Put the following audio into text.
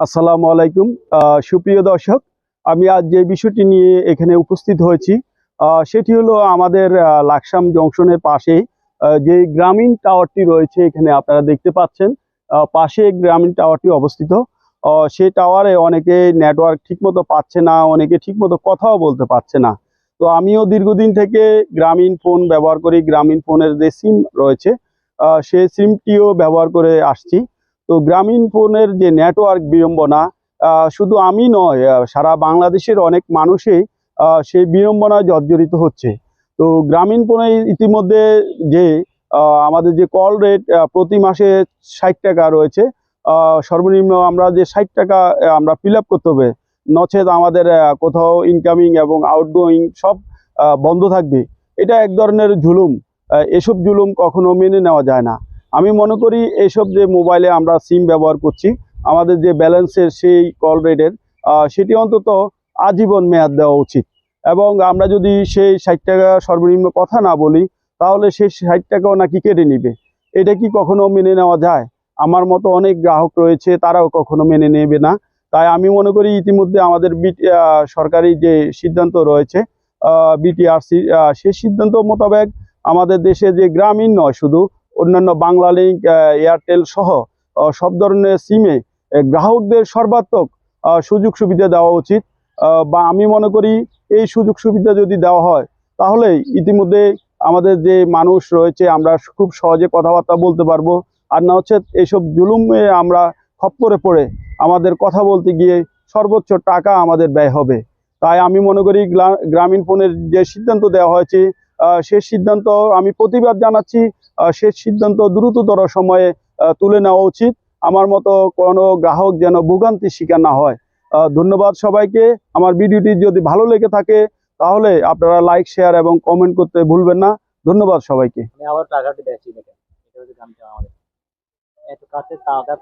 আসসালামু আলাইকুম। সুপ্রিয় দর্শক, আমি আজ যে বিষয়টি নিয়ে এখানে উপস্থিত হয়েছি সেটি হলো আমাদের লাকসাম জংশনের পাশে যে গ্রামীণ টাওয়ারটি রয়েছে, এখানে আপনারা দেখতে পাচ্ছেন পাশে গ্রামীণ টাওয়ারটি অবস্থিত। সেই টাওয়ারে অনেকে নেটওয়ার্ক ঠিকমতো পাচ্ছে না, অনেকে ঠিকমতো কথাও বলতে পারছে না। তো আমিও দীর্ঘদিন থেকে গ্রামীণ ফোন ব্যবহার করি, গ্রামীণ ফোনের যে সিম রয়েছে সেই সিমটিও ব্যবহার করে আসছি। তো গ্রামীণ ফোনের যে নেটওয়ার্ক বিড়ম্বনা শুধু আমি নয় সারা বাংলাদেশের অনেক মানুষই সেই বিড়ম্বনায় জর্জরিত হচ্ছে। তো গ্রামীণ ফোনে ইতিমধ্যে যে আমাদের যে কল রেট প্রতি মাসে ষাট টাকা রয়েছে সর্বনিম্ন আমরা যে ষাট টাকা আমরা ফিল করতে হবে নচেত আমাদের কোথাও ইনকামিং এবং আউটগোয়িং সব বন্ধ থাকবে। এটা এক ধরনের আহ, এসব জুলুম কখনো মেনে নেওয়া যায় না। আমি মনে করি এইসব যে মোবাইলে আমরা সিম ব্যবহার করছি, আমাদের যে ব্যালেন্সের সেই কল রেটের সেটি অন্তত আজীবন মেয়াদ দেওয়া উচিত। এবং আমরা যদি সেই ষাট টাকা সর্বনিম্ন কথা না বলি, তাহলে সেই ষাট টাকাও নাকি কেটে নিবে। এটা কি কখনো মেনে নেওয়া যায়? আমার মতো অনেক গ্রাহক রয়েছে, তারাও কখনো মেনে নেবে না। তাই আমি মনে করি ইতিমধ্যে আমাদের সরকারি যে সিদ্ধান্ত রয়েছে বিটিআরসি সেই সিদ্ধান্ত মোতাবেক আমাদের দেশে যে গ্রামীণ নয় শুধু অন্যান্য বাংলা লিঙ্ক এয়ারটেল সহ সব ধরনের সিমে গ্রাহকদের সর্বাত্মক সুযোগ সুবিধা দেওয়া উচিত। বা আমি মনে করি এই সুযোগ সুবিধা যদি দেওয়া হয়, তাহলে ইতিমধ্যে আমাদের যে মানুষ রয়েছে, আমরা খুব সহজে কথাবার্তা বলতে পারব। আর না হচ্ছে এইসব জুলুমে আমরা খপ্পরে পড়ে আমাদের কথা বলতে গিয়ে সর্বোচ্চ টাকা আমাদের ব্যয় হবে। তাই আমি মনে করি গ্রা- গ্রামীণ ফোনের যে সিদ্ধান্ত দেওয়া হয়েছে সেই সিদ্ধান্ত আমি প্রতিবাদ জানাচ্ছি। সে সিদ্ধান্ত দ্রুততর সময়ে তুলে নেওয়া উচিত। আমার মতো কোনো গ্রাহক যেন ভোগান্তির শিকার না হয়। ধন্যবাদ সবাইকে। আমার ভিডিওটি যদি ভালো লেগে থাকে, তাহলে আপনারা লাইক, শেয়ার এবং কমেন্ট করতে ভুলবেন না। ধন্যবাদ সবাইকে। আবার টাকাটি দেখেন। এটা হচ্ছে এত কাছে টাকা